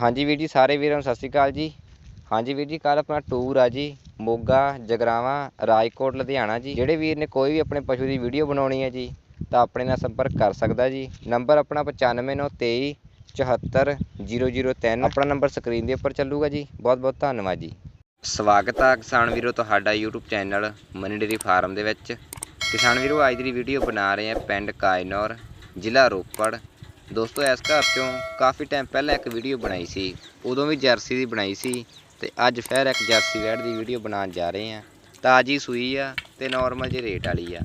ਹਾਂਜੀ ਵੀਰ ਜੀ, ਸਾਰੇ ਵੀਰਾਂ ਨੂੰ ਸਤਿ ਸ਼੍ਰੀ ਅਕਾਲ ਜੀ। ਹਾਂਜੀ ਵੀਰ ਜੀ ਕੱਲ ਆਪਣਾ ਟੂਰ ਆ ਜੀ, ਮੋਗਾ, ਜਗਰਾਵਾਂ, ਰਾਜਕੋਟ, ਲੁਧਿਆਣਾ ਜੀ। ਜਿਹੜੇ ਵੀਰ ਨੇ ਕੋਈ ਵੀ ਆਪਣੇ ਪਸ਼ੂ ਦੀ ਵੀਡੀਓ ਬਣਾਉਣੀ ਹੈ ਜੀ, ਤਾਂ ਆਪਣੇ ਨਾਲ ਸੰਪਰਕ ਕਰ ਸਕਦਾ ਜੀ। ਨੰਬਰ ਆਪਣਾ 9593 74003 ਆਪਣਾ ਨੰਬਰ ਸਕਰੀਨ ਦੇ ਉੱਪਰ ਚੱਲੂਗਾ ਜੀ। ਬਹੁਤ ਬਹੁਤ ਧੰਨਵਾਦ ਜੀ। ਸਵਾਗਤ ਆ ਕਿਸਾਨ ਵੀਰੋ ਤੁਹਾਡਾ YouTube channel Mani dairy farm ਦੇ ਵਿੱਚ। ਕਿਸਾਨ ਵੀਰੋ, ਅੱਜ ਦੀ ਵੀਡੀਓ ਬਣਾ ਰਹੇ ਆ ਪਿੰਡ ਕਾਇਨੌਰ, ਜ਼ਿਲ੍ਹਾ ਰੋਪੜ। ਦੋਸਤੋ, ਇਸ ਘਰ ਚੋਂ ਕਾਫੀ ਟਾਈਮ ਪਹਿਲਾਂ ਇੱਕ ਵੀਡੀਓ ਬਣਾਈ ਸੀ। ਉਦੋਂ ਵੀ ਜਰਸੀ ਦੀ ਬਣਾਈ ਸੀ ਤੇ ਅੱਜ ਫਿਰ ਇੱਕ ਜਰਸੀ ਵੈੜ ਦੀ ਵੀਡੀਓ ਬਣਾਉਣ ਜਾ ਰਹੇ ਆ ਤਾਜੀ ਸੂਈ ਆ ਤੇ ਨਾਰਮਲ ਜਿਹੇ ਰੇਟ ਵਾਲੀ ਆ।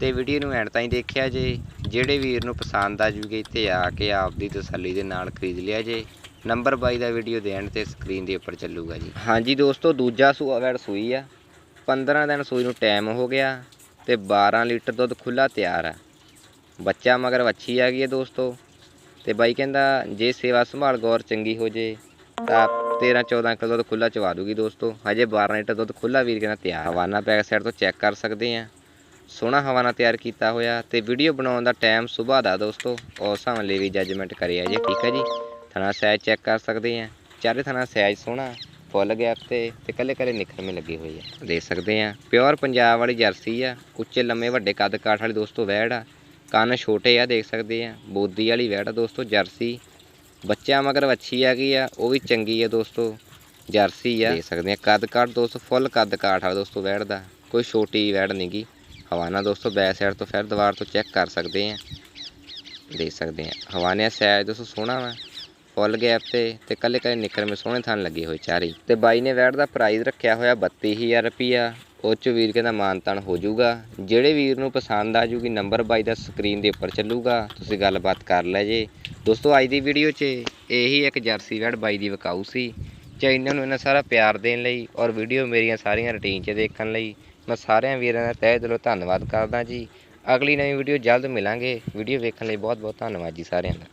ਤੇ ਵੀਡੀਓ ਨੂੰ ਐਂਡ ਤਾਈਂ ਦੇਖਿਆ ਜੇ, ਜਿਹੜੇ ਵੀਰ ਨੂੰ ਪਸੰਦ ਆ ਜੂਗੇ ਇੱਥੇ ਆ ਕੇ ਆਪਦੀ ਤਸੱਲੀ ਦੇ ਨਾਲ ਖਰੀਦ ਲਿਆ ਜੇ। ਨੰਬਰ 22 ਦਾ ਵੀਡੀਓ ਦੇਣ ਤੇ ਸਕਰੀਨ ਦੇ ਉੱਪਰ ਚੱਲੂਗਾ ਜੀ। ਹਾਂਜੀ ਦੋਸਤੋ, ਦੂਜਾ ਸੂਆ ਵੈੜ ਸੂਈ ਆ। 15 ਦਿਨ ਸੂਈ ਨੂੰ ਟਾਈਮ ਹੋ ਗਿਆ ਤੇ 12 ਲੀਟਰ ਦੁੱਧ ਖੁੱਲਾ ਤਿਆਰ ਆ। ਬੱਚਾ ਮਗਰ ਵੱਛੀ ਆ ਗਈ ਹੈ ਦੋਸਤੋ। ਤੇ ਬਾਈ ਕਹਿੰਦਾ, ਜੇ ਸੇਵਾ ਸੰਭਾਲ ਗੌਰ ਚੰਗੀ ਹੋ ਜੇ, ਤਾਂ 13 14 ਕਿਲੋ ਦੁੱਧ ਖੁੱਲਾ ਚਵਾ ਦੂਗੀ ਦੋਸਤੋ। ਹਜੇ 12 ਲੀਟਰ ਦੁੱਧ ਖੁੱਲਾ ਵੀਰ ਕਹਿੰਦਾ ਤਿਆਰ ਹਵਾਨਾ ਬੈਕ ਸਾਈਡ ਤੋਂ ਚੈੱਕ ਕਰ ਸਕਦੇ ਆ। ਸੋਹਣਾ ਹਵਾਨਾ ਤਿਆਰ ਕੀਤਾ ਹੋਇਆ ਤੇ ਵੀਡੀਓ ਬਣਾਉਣ ਦਾ ਟਾਈਮ ਸਵੇਰ ਦਾ ਦੋਸਤੋ। ਉਸ ਹਿਸਾਬ ਲਈ ਵੀ ਜੱਜਮੈਂਟ ਕਰਿਆ ਜੀ, ਠੀਕ ਹੈ ਜੀ? ਥਣਾ ਸਾਈਜ਼ ਚੈੱਕ ਕਰ ਸਕਦੇ ਆ। ਚਾਰੇ ਥਣਾ ਸਾਈਜ਼ ਸੋਹਣਾ, ਫੁੱਲ ਗੈਪ ਤੇ ਤੇ ਕੱਲੇ ਕੱਲੇ ਨਿਖਰਮੇ ਲੱਗੇ ਹੋਏ ਆ। ਦੇਖ ਸਕਦੇ ਆ, ਪਿਓਰ ਪੰਜਾਬ ਵਾਲੀ ਜਰਸੀ ਆ, ਉੱਚੇ ਲੰਮੇ ਵੱਡੇ ਕੱਦ ਕਾਠ ਵਾਲੀ ਦੋਸਤੋ ਵੈੜ ਆ। ਕੰਨ ਛੋਟੇ ਆ, ਦੇਖ ਸਕਦੇ ਆ। ਬੋਦੀ ਵਾਲੀ ਵੈੜ ਆ ਦੋਸਤੋ, ਜਰਸੀ। ਬੱਚਾ ਮਗਰ ਵੱਛੀ ਆ ਗਈ ਆ, ਉਹ ਵੀ ਚੰਗੀ ਆ ਦੋਸਤੋ। ਜਰਸੀ ਆ। ਦੇਖ ਸਕਦੇ ਆ ਕੱਦ ਕਾਠ ਦੋਸਤੋ, ਫੁੱਲ ਕੱਦ ਕਾਠ ਆ ਦੋਸਤੋ ਵੈੜ ਦਾ। ਕੋਈ ਛੋਟੀ ਵੈੜ ਨਹੀਂਗੀ ਹਵਾਨਾ ਦੋਸਤੋ ਬੈਕ ਸਾਈਡ ਤੋਂ ਫਿਰ ਦੁਬਾਰ ਤੋਂ ਚੈੱਕ ਕਰ ਸਕਦੇ ਆ। ਦੇਖ ਸਕਦੇ ਆ ਹਵਾਨੇ ਸਾਈਜ਼ ਦੋਸਤੋ ਸੋਹਣਾ ਵਾ। ਫੁੱਲ ਗੈਪ ਤੇ ਤੇ ਕੱਲੇ ਕੱਲੇ ਨਿਕਰ ਮੇ ਸੋਹਣੇ ਥਣ ਲੱਗੇ ਹੋਏ ਚਾਰੇ। ਹੀ। ਤੇ ਬਾਈ ਨੇ ਵੈੜ ਦਾ ਪ੍ਰਾਈਸ ਰੱਖਿਆ ਹੋਇਆ 32000 ਰੁਪਿਆ ਉਹ ਚ ਵੀਰ ਕਹਿੰਦਾ ਮਾਨਤਾਨ ਹੋ ਜਾਊਗਾ। ਜਿਹੜੇ ਵੀਰ ਨੂੰ ਪਸੰਦ ਆ ਜੂਗੀ ਨੰਬਰ ਬਾਈ ਦਾ ਸਕਰੀਨ ਦੇ ਉੱਪਰ ਚੱਲੂਗਾ। ਤੁਸੀਂ ਗੱਲਬਾਤ ਕਰ ਲੈ ਜੇ। ਦੋਸਤੋ, ਅੱਜ ਦੀ ਵੀਡੀਓ 'ਚ ਇਹੀ ਇੱਕ ਜਰਸੀ ਵੈੜ ਬਾਈ ਦੀ ਵਿਕਾਊ ਸੀ। ਚੈਨਲ ਨੂੰ ਇਹਨਾਂ ਸਾਰਾ ਪਿਆਰ ਦੇਣ ਲਈ ਔਰ ਵੀਡੀਓ ਮੇਰੀਆਂ ਸਾਰੀਆਂ ਰੁਟੀਨ 'ਚ ਦੇਖਣ ਲਈ ਮੈਂ ਸਾਰਿਆਂ ਵੀਰਾਂ ਦਾ ਤਹਿ ਦਿਲੋਂ ਧੰਨਵਾਦ ਕਰਦਾ ਜੀ। ਅਗਲੀ ਨਵੀਂ ਵੀਡੀਓ ਜਲਦ ਮਿਲਾਂਗੇ। ਵੀਡੀਓ ਵੇਖਣ ਲਈ ਬਹੁਤ ਬਹੁਤ ਧੰਨਵਾਦ ਜੀ ਸਾਰਿਆਂ ਦਾ।